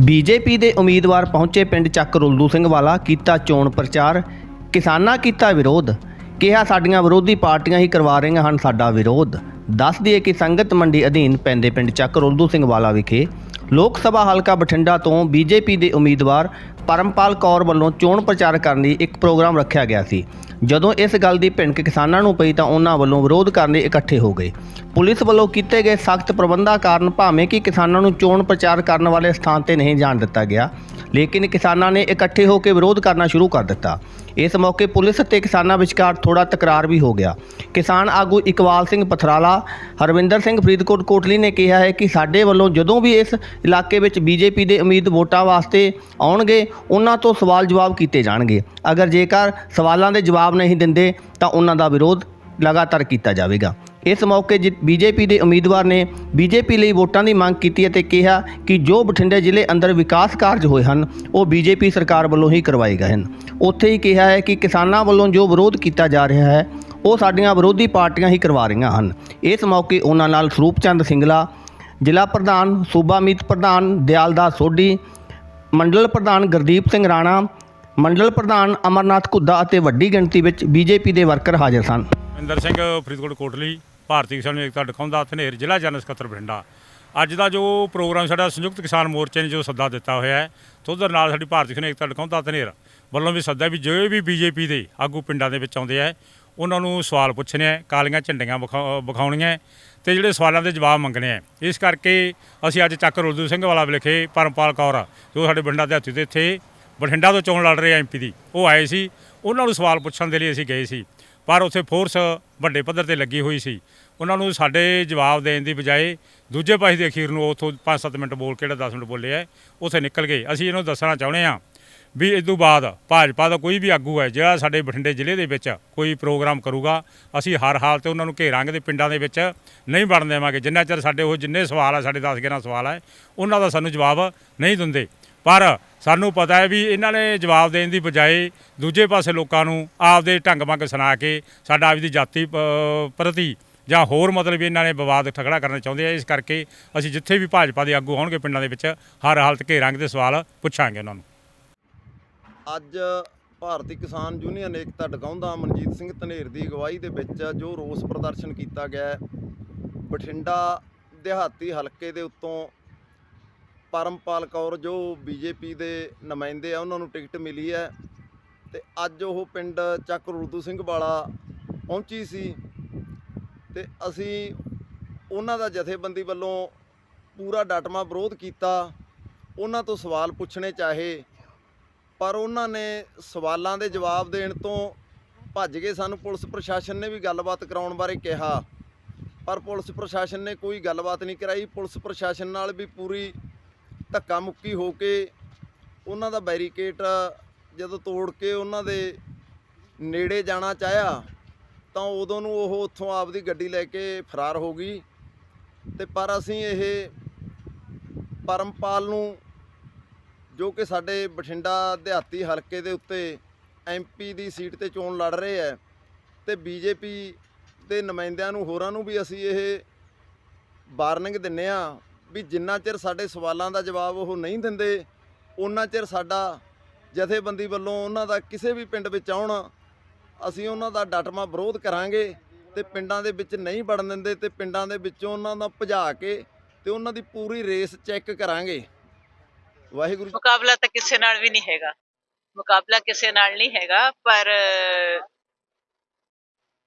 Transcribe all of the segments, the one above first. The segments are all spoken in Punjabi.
ਬੀਜੇਪੀ ਦੇ ਉਮੀਦਵਾਰ ਪਹੁੰਚੇ ਪਿੰਡ ਚੱਕ ਰੁਲਦੂ ਸਿੰਘ ਵਾਲਾ ਕੀਤਾ ਚੋਣ ਪ੍ਰਚਾਰ। ਕਿਸਾਨਾਂ ਕੀਤਾ ਵਿਰੋਧ। ਕਿਹਾ ਸਾਡੀਆਂ ਵਿਰੋਧੀ ਪਾਰਟੀਆਂ ਹੀ ਕਰਵਾ ਰਹੀਆਂ ਹਨ ਸਾਡਾ ਵਿਰੋਧ। ਦੱਸ ਦਈਏ ਕਿ ਸੰਗਤ ਮੰਡੀ ਅਧੀਨ ਪੈਂਦੇ ਪਿੰਡ ਚੱਕ ਰੁਲਦੂ ਸਿੰਘ ਵਾਲਾ ਵਿਖੇ ਲੋਕ ਸਭਾ ਹਲਕਾ ਬਠਿੰਡਾ ਤੋਂ ਬੀਜੇਪੀ ਦੇ ਉਮੀਦਵਾਰ ਪਰਮਪਾਲ ਕੌਰ ਵੱਲੋਂ ਚੋਣ ਪ੍ਰਚਾਰ ਕਰਨ ਲਈ ਇੱਕ ਪ੍ਰੋਗਰਾਮ ਰੱਖਿਆ ਗਿਆ ਸੀ। ਜਦੋਂ ਇਸ ਗੱਲ ਦੀ ਭਿਣਕ ਕਿਸਾਨਾਂ ਨੂੰ ਪਈ ਤਾਂ ਉਹਨਾਂ ਵੱਲੋਂ ਵਿਰੋਧ ਕਰਨ ਲਈ ਇਕੱਠੇ ਹੋ ਗਏ। ਪੁਲਿਸ ਵੱਲੋਂ ਕੀਤੇ ਗਏ ਸਖਤ ਪ੍ਰਬੰਧਾਂ ਕਾਰਨ ਭਾਵੇਂ ਕਿ ਕਿਸਾਨਾਂ ਨੂੰ ਚੋਣ ਪ੍ਰਚਾਰ ਕਰਨ ਵਾਲੇ ਸਥਾਨ ਤੇ ਨਹੀਂ ਜਾਣ ਦਿੱਤਾ ਗਿਆ ਲੇਕਿਨ ਕਿਸਾਨਾਂ ਨੇ ਇਕੱਠੇ ਹੋ ਕੇ ਵਿਰੋਧ ਕਰਨਾ ਸ਼ੁਰੂ ਕਰ ਦਿੱਤਾ। ਇਸ ਮੌਕੇ ਪੁਲਿਸ ਅਤੇ ਕਿਸਾਨਾਂ ਵਿਚਕਾਰ ਥੋੜਾ ਤਕਰਾਰ ਵੀ ਹੋ ਗਿਆ। ਕਿਸਾਨ ਆਗੂ ਇਕਬਾਲ ਸਿੰਘ ਪਥਰਾਲਾ, ਹਰਵਿੰਦਰ ਸਿੰਘ ਫਰੀਦਕੋਟ ਕੋਟਲੀ ਨੇ ਕਿਹਾ ਹੈ ਕਿ ਸਾਡੇ ਵੱਲੋਂ ਜਦੋਂ ਵੀ ਇਸ ਇਲਾਕੇ ਵਿੱਚ ਬੀਜੇਪੀ ਦੇ ਉਮੀਦ ਵੋਟਾਂ ਵਾਸਤੇ ਆਉਣਗੇ, ਉਹਨਾਂ ਤੋਂ ਸਵਾਲ ਜਵਾਬ ਕੀਤੇ ਜਾਣਗੇ। ਅਗਰ ਜੇਕਰ ਸਵਾਲਾਂ ਦੇ ਜਵਾਬ ਨਹੀਂ ਦਿੰਦੇ, ਤਾਂ ਉਹਨਾਂ ਦਾ ਵਿਰੋਧ ਲਗਾਤਾਰ ਕੀਤਾ ਜਾਵੇਗਾ। ਇਸ ਮੌਕੇ ਬੀਜੇਪੀ ਦੇ ਉਮੀਦਵਾਰ ਨੇ ਬੀਜੇਪੀ ਲਈ ਵੋਟਾਂ ਦੀ ਮੰਗ ਕੀਤੀ ਅਤੇ ਕਿਹਾ ਕਿ ਜੋ ਬਠਿੰਡੇ ਜ਼ਿਲ੍ਹੇ ਅੰਦਰ ਵਿਕਾਸ ਕਾਰਜ ਹੋਏ ਹਨ, ਉਹ ਬੀਜੇਪੀ ਸਰਕਾਰ ਵੱਲੋਂ ਹੀ ਕਰਵਾਏ ਗਏ ਹਨ। ਉੱਥੇ ਹੀ ਕਿਹਾ ਹੈ ਕਿ ਕਿਸਾਨਾਂ ਵੱਲੋਂ ਜੋ ਵਿਰੋਧ ਕੀਤਾ ਜਾ ਰਿਹਾ ਹੈ, ਉਹ ਸਾਡੀਆਂ ਵਿਰੋਧੀ ਪਾਰਟੀਆਂ ਹੀ ਕਰਵਾ ਰਹੀਆਂ ਹਨ। ਇਸ ਮੌਕੇ ਉਹਨਾਂ ਨਾਲ ਸਰੂਪ ਚੰਦ ਸਿੰਗਲਾ, ਜ਼ਿਲ੍ਹਾ ਪ੍ਰਧਾਨ ਸੂਬਾ ਮੀਤ ਪ੍ਰਧਾਨ ਦਿਆਲਦਾਸ ਸੋਢੀ, ਮੰਡਲ ਪ੍ਰਧਾਨ ਗੁਰਦੀਪ ਸਿੰਘ ਰਾਣਾ, ਮੰਡਲ ਪ੍ਰਧਾਨ ਅਮਰਨਾਥ ਘੁੱਦਾ ਅਤੇ ਵੱਡੀ ਗਿਣਤੀ ਵਿੱਚ ਬੀਜੇਪੀ ਦੇ ਵਰਕਰ ਹਾਜ਼ਰ ਸਨ। ਇੰਦਰ ਸਿੰਘ, ਫਰੀਦਕੋਟ ਕੋਟਲੀ, ਭਾਰਤੀ ਕਿਸਾਨ ਏਕਤਾ ਦਿਖਾਉਂਦਾ ਥਨੇਰ ਜ਼ਿਲ੍ਹਾ ਜਨਰਲ ਸਕੱਤਰ ਬਠਿੰਡਾ। ਅੱਜ ਦਾ ਜੋ ਪ੍ਰੋਗਰਾਮ ਸਾਡਾ ਸੰਯੁਕਤ ਕਿਸਾਨ ਮੋਰਚੇ ਨੇ ਜੋ ਸੱਦਾ ਦਿੱਤਾ ਹੋਇਆ ਹੈ, ਤੇ ਉਹਦੇ ਨਾਲ ਸਾਡੀ ਭਾਰਤੀ ਕਿਸਾਨ ਏਕਤਾ ਦਿਖਾਉਂਦਾ ਥਨੇਰ ਵੱਲੋਂ ਵੀ ਸੱਦਾ ਵੀ ਜੋ ਵੀ ਬੀਜੇਪੀ ਦੇ ਆਗੂ ਪਿੰਡਾਂ ਦੇ ਵਿੱਚ ਆਉਂਦੇ ਆ, ਉਹਨਾਂ ਨੂੰ ਸਵਾਲ ਪੁੱਛਣੇ ਆ, ਕਾਲੀਆਂ ਝੰਡੀਆਂ ਵਿਖਾ- ਵਿਖਾਉਣੀਆਂ ਤੇ ਜਿਹੜੇ ਸਵਾਲਾਂ ਦੇ ਜਵਾਬ ਮੰਗਣੇ ਆ। ਇਸ ਕਰਕੇ ਅਸੀਂ ਅੱਜ ਚੱਕ ਰੁਲਦੂ ਸਿੰਘ ਵਾਲਾ ਵਿਖੇ ਪਰਮਪਾਲ ਕੌਰ ਜੋ ਸਾਡੇ ਪਿੰਡਾਂ ਦੇ ਹੱਥੀ ਦੇ ਇੱਥੇ ਬਠਿੰਡਾ ਤੋਂ ਚੋਣ ਲੜ ਰਹੇ ਐਮਪੀ ਦੀ, ਉਹ ਆਏ ਸੀ, ਉਹਨਾਂ ਨੂੰ ਸਵਾਲ ਪੁੱਛਣ ਦੇ ਲਈ ਅਸੀਂ ਗਏ ਸੀ। ਪਰ ਉੱਥੇ ਫੋਰਸ ਵੱਡੇ ਪੱਧਰ ਤੇ ਲੱਗੀ ਹੋਈ ਸੀ। ਉਹਨਾਂ ਨੂੰ ਸਾਡੇ ਜਵਾਬ ਦੇਣ ਦੀ ਬਜਾਏ ਦੂਜੇ ਪਾਸੇ ਦੇ ਅਖੀਰ ਨੂੰ ਉੱਥੋਂ 5-7 ਮਿੰਟ ਬੋਲ ਕੇ ਜਿਹੜਾ 10 ਮਿੰਟ ਬੋਲੇ ਆ, ਉੱਥੇ ਨਿਕਲ ਗਏ। ਅਸੀਂ ਇਹਨੂੰ ਦੱਸਣਾ ਚਾਹੁੰਦੇ ਆ ਵੀ ਇਸ ਤੋਂ ਬਾਅਦ ਭਾਜਪਾ ਦਾ ਕੋਈ ਵੀ ਆਗੂ ਹੈ, ਜਿਹੜਾ ਸਾਡੇ ਬਠਿੰਡੇ ਜ਼ਿਲ੍ਹੇ ਦੇ ਵਿੱਚ ਕੋਈ ਪ੍ਰੋਗਰਾਮ ਕਰੂਗਾ, ਅਸੀਂ ਹਰ ਹਾਲ ਤੇ ਉਹਨਾਂ ਨੂੰ ਘੇਰਾਂਗੇ ਤੇ ਪਿੰਡਾਂ ਦੇ ਵਿੱਚ ਨਹੀਂ ਵੜਨ ਦੇਵਾਂਗੇ। ਜਿੰਨਾ ਚਿਰ ਸਾਡੇ ਉਹ ਜਿੰਨੇ ਸਵਾਲ ਆ, ਸਾਡੇ 10 11 ਸਵਾਲ ਹੈ ਉਹਨਾਂ ਦਾ ਸਾਨੂੰ ਜਵਾਬ ਨਹੀਂ ਦਿੰਦੇ। ਪਰ ਸਾਨੂੰ ਪਤਾ ਹੈ ਵੀ ਇਹਨਾਂ ਨੇ ਜਵਾਬ ਦੇਣ ਦੀ ਬਜਾਏ ਦੂਜੇ ਪਾਸੇ ਲੋਕਾਂ ਨੂੰ ਆਪਦੇ ਢੰਗ ਮੰਗ ਸੁਣਾ ਕੇ ਸਾਡਾ ਆਪਦੀ ਜਾਤੀ ਪ- ਪ੍ਰਤੀ ਜਾਂ ਹੋਰ ਮਤਲਬ ਵੀ ਇਹਨਾਂ ਨੇ ਵਿਵਾਦ ਠਗੜਾ ਕਰਨਾ ਚਾਹੁੰਦੇ ਆ। ਇਸ ਕਰਕੇ ਅਸੀਂ ਜਿੱਥੇ ਵੀ ਭਾਜਪਾ ਦੇ ਆਗੂ ਹੋਣਗੇ ਪਿੰਡਾਂ ਦੇ ਵਿੱਚ, ਹਰ ਹਾਲਤ ਘੇਰਾਂਗੇ ਤੇ ਸਵਾਲ ਪੁੱਛਾਂਗੇ ਉਹਨਾਂ ਨੂੰ। ਅੱਜ ਭਾਰਤੀ ਕਿਸਾਨ ਯੂਨੀਅਨ ਏਕਤਾ ਡਗਾਉਂਦਾ ਮਨਜੀਤ ਸਿੰਘ ਧਨੇਰ ਦੀ ਅਗਵਾਈ ਦੇ ਵਿੱਚ ਜੋ ਰੋਸ ਪ੍ਰਦਰਸ਼ਨ ਕੀਤਾ ਗਿਆ ਬਠਿੰਡਾ ਦਿਹਾਤੀ ਹਲਕੇ ਦੇ ਉੱਤੋਂ ਪਰਮਪਾਲ ਕੌਰ ਜੋ ਬੀਜੇਪੀ ਦੇ ਨੁਮਾਇੰਦੇ ਆ, ਉਹਨਾਂ ਨੂੰ ਟਿਕਟ ਮਿਲੀ ਹੈ ਤੇ ਅੱਜ ਉਹ ਪਿੰਡ ਚੱਕ ਰੁਲਦੂ ਸਿੰਘ ਵਾਲਾ ਪਹੁੰਚੀ ਸੀ ਤੇ ਅਸੀਂ ਉਹਨਾਂ ਦਾ ਜਥੇਬੰਦੀ ਵੱਲੋਂ ਪੂਰਾ ਡਟਮਾ ਵਿਰੋਧ ਕੀਤਾ। ਉਹਨਾਂ ਤੋਂ ਸਵਾਲ ਪੁੱਛਣੇ ਚਾਹੇ, ਪਰ ਉਹਨਾਂ ਨੇ ਸਵਾਲਾਂ ਦੇ ਜਵਾਬ ਦੇਣ ਤੋਂ ਭੱਜ ਕੇ ਸਾਨੂੰ। ਪੁਲਿਸ ਪ੍ਰਸ਼ਾਸਨ ਨੇ ਵੀ ਗੱਲਬਾਤ ਕਰਾਉਣ ਬਾਰੇ ਕਿਹਾ, ਪਰ ਪੁਲਿਸ ਪ੍ਰਸ਼ਾਸਨ ਨੇ ਕੋਈ ਗੱਲਬਾਤ ਨਹੀਂ ਕਰਾਈ। ਪੁਲਿਸ ਪ੍ਰਸ਼ਾਸਨ ਨਾਲ ਵੀ ਪੂਰੀ ਧੱਕਾ ਮੁੱਕੀ ਹੋ ਕੇ ਉਹਨਾਂ ਦਾ ਬੈਰੀਕੇਟ ਜਦੋਂ ਤੋੜ ਕੇ ਉਹਨਾਂ ਦੇ ਨੇੜੇ ਜਾਣਾ ਚਾਹਿਆ, ਤਾਂ ਉਦੋਂ ਨੂੰ ਉਹ ਉੱਥੋਂ ਆਪਦੀ ਗੱਡੀ ਲੈ ਕੇ ਫਰਾਰ ਹੋ ਗਈ। ਤੇ ਪਰ ਅਸੀਂ ਇਹ ਪਰਮਪਾਲ ਨੂੰ ਜੋ ਕਿ ਸਾਡੇ ਬਠਿੰਡਾ ਦਿਹਾਤੀ ਹਲਕੇ ਦੇ ਉੱਤੇ ਐਮਪੀ ਦੀ ਸੀਟ ਤੇ ਚੋਣ ਲੜ ਰਹੇ ਹੈ ਤੇ ਬੀਜੇਪੀ ਦੇ ਨੁਮਾਇੰਦਿਆਂ ਨੂੰ, ਹੋਰਾਂ ਨੂੰ ਵੀ ਅਸੀਂ ਇਹ ਵਾਰਨਿੰਗ ਦਿੰਨੇ ਆ ਵੀ ਜਿੰਨਾ ਚਿਰ ਸਾਡੇ ਸਵਾਲਾਂ ਦਾ ਜਵਾਬ ਉਹ ਨਹੀਂ ਦਿੰਦੇ ਉਹਨਾਂ ਚਿਰ ਸਾਡਾ ਜਥੇਬੰਦੀ ਵੱਲੋਂ ਉਹਨਾਂ ਦਾ ਕਿਸੇ ਵੀ ਪਿੰਡ ਵਿੱਚ ਆਉਣ ਅਸੀਂ ਉਹਨਾਂ ਦਾ ਡਟਮਾ ਵਿਰੋਧ ਕਰਾਂਗੇ ਤੇ ਪਿੰਡਾਂ ਦੇ ਵਿੱਚ ਨਹੀਂ ਵੜਨ ਦਿੰਦੇ ਤੇ ਪਿੰਡਾਂ ਦੇ ਵਿੱਚੋਂ ਉਹਨਾਂ ਦਾ ਭਜਾ ਕੇ ਤੇ ਉਹਨਾਂ ਦੀ ਪੂਰੀ ਰੇਸ ਚੈੱਕ ਕਰਾਂਗੇ। ਵਾਹਿਗੁਰੂ ਮੁਕਾਬਲਾ ਤਾਂ ਕਿਸੇ ਨਾਲ ਵੀ ਨਹੀਂ ਹੈਗਾ। ਮੁਕਾਬਲਾ ਕਿਸੇ ਨਾਲ ਨਹੀਂ ਹੈਗਾ ਪਰ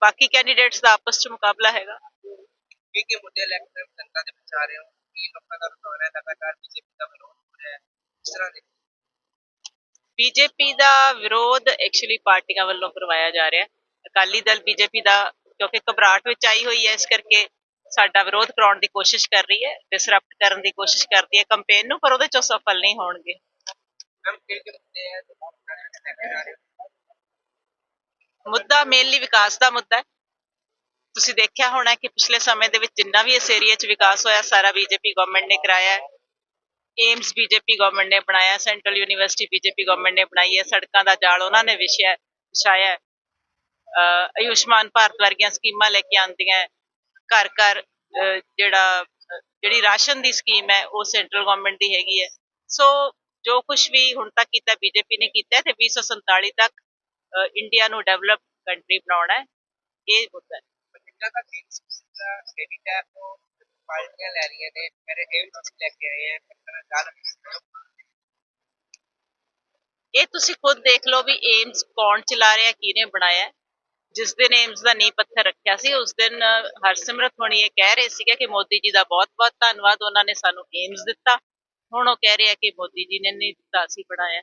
ਬਾਕੀ ਕੈਂਡੀਡੇਟਸ ਦਾ ਆਪਸ ਚ ਮੁਕਾਬਲਾ ਹੈਗਾ। ਕੀ ਕੀ ਮੁੱਦੇ ਲੈ ਕੇ ਜਨਤਾ ਦੇ ਵਿੱਚ ਆ ਰਹੇ ਹੋ? ਕੀ ਲੋਕਾਂ ਦਾ ਰੁਝਾਨ ਹੈ ਲਗਾਤਾਰ ਬੀਜੇਪੀ ਦਾ ਵਿਰੋਧ ਹੋ ਰਿਹਾ ਹੈ ਇਸ ਤਰ੍ਹਾਂ ਦੇ ਬੀਜੇਪੀ ਦਾ ਵਿਰੋਧ ਐਕਚੁਅਲੀ ਪਾਰਟੀਆਂ ਵੱਲੋਂ ਕਰਵਾਇਆ ਜਾ ਰਿਹਾ ਹੈ। ਅਕਾਲੀ ਦਲ ਬੀਜੇਪੀ ਦਾ ਕਿਉਂਕਿ ਘਬਰਾਹਟ ਵਿੱਚ ਆਈ ਹੋਈ ਹੈ ਇਸ ਕਰਕੇ ਸਾਡਾ ਵਿਰੋਧ ਕਰਾਉਣ ਦੀ ਕੋਸ਼ਿਸ਼ ਕਰ ਰਹੀ ਹੈ ਡਿਸਰਪਟ ਕਰਨ ਦੀ ਕੋਸ਼ਿਸ਼ ਕਰਦੀ ਹੈ ਕੰਪੇਨ ਨੂੰ ਪਰ ਉਹਦੇ ਚੋਂ ਸਫਲ ਨਹੀਂ ਹੋਣਗੇ। ਮੁੱਦਾ ਮੇਨਲੀ ਵਿਕਾਸ ਦਾ ਮੁੱਦਾ ਹੈ। ਤੁਸੀਂ ਦੇਖਿਆ ਹੋਣਾ ਕਿ ਪਿਛਲੇ ਸਮੇਂ ਦੇ ਵਿੱਚ ਜਿੰਨਾ ਵੀ ਇਸ ਏਰੀਆ 'ਚ ਵਿਕਾਸ ਹੋਇਆ, ਸਾਰਾ ਬੀਜੇਪੀ ਗਵਰਨਮੈਂਟ ਨੇ ਕਰਾਇਆ ਹੈ। ਏਮਸ ਬੀਜੇਪੀ ਗਵਰਨਮੈਂਟ ਨੇ ਬਣਾਇਆ ਸੈਂਟਰਲ ਯੂਨੀਵਰਸਿਟੀ ਬੀਜੇਪੀ ਗਵਰਨਮੈਂਟ ਨੇ ਬਣਾਈ ਹੈ। ਸੜਕਾਂ ਦਾ ਜਾਲ ਉਹਨਾਂ ਨੇ ਵਿਛਿਆ, ਵਿਛਾਇਆ ਆਯੁਸ਼ਮਾਨ ਭਾਰਤ ਵਰਗੀਆਂ ਸਕੀਮਾਂ ਲੈ ਕੇ ਆਉਂਦੀਆਂ ਘਰ ਘਰ ਜਿਹੜਾ, ਜਿਹੜੀ ਰਾਸ਼ਨ ਦੀ ਸਕੀਮ ਹੈ, ਉਹ ਸੈਂਟਰਲ ਗਵਰਨਮੈਂਟ ਦੀ ਹੈਗੀ ਹੈ। ਸੋ ਜੋ ਕੁਝ ਵੀ ਹੁਣ ਤੱਕ ਕੀਤਾ, ਬੀਜੇਪੀ ਨੇ ਕੀਤਾ ਹੈ ਤੇ 2047 ਤੱਕ ਇੰਡੀਆ ਨੂੰ ਡਿਵੈਲਪ ਕੰਟਰੀ ਬਣਾਉਣਾ ਹੈ। ਇਹ ਮੁੱਦਾ ਹੈ। ਬਠਿੰਡਾ ਦਾ ਕੇਸ ਟੈਪ ਤੋਂ ਪਾਰਟੀਆਂ ਲੈ ਰਹੀਆਂ ਨੇ ਮੇਰੇ ਏਮਸ ਲੈ ਕੇ ਆਏ ਹੈ ਪਰ ਗੱਲ ਇਹ ਤੁਸੀਂ ਖੁਦ ਦੇਖ ਲਓ ਵੀ ਏਮਸ ਕੌਣ ਚਲਾ ਰਿਹਾ, ਕਿਹਨੇ ਬਣਾਇਆ। ਜਿਸ ਦਿਨ ਏਮਸ ਦਾ ਨੀਂਹ ਪੱਥਰ ਰੱਖਿਆ ਸੀ, ਉਸ ਦਿਨ ਹਰਸਿਮਰਤ ਹੋਣੀ ਇਹ ਕਹਿ ਰਹੇ ਸੀਗੇ ਕਿ ਮੋਦੀ ਜੀ ਦਾ ਬਹੁਤ-ਬਹੁਤ ਧੰਨਵਾਦ, ਉਹਨਾਂ ਨੇ ਸਾਨੂੰ ਏਮਸ ਦਿੱਤਾ। ਹੁਣ ਉਹ ਕਹਿ ਰਿਹਾ ਕਿ ਮੋਦੀ ਜੀ ਨੇ ਨਹੀਂ ਦਿੱਤਾ, ਅਸੀਂ ਬਣਾਇਆ।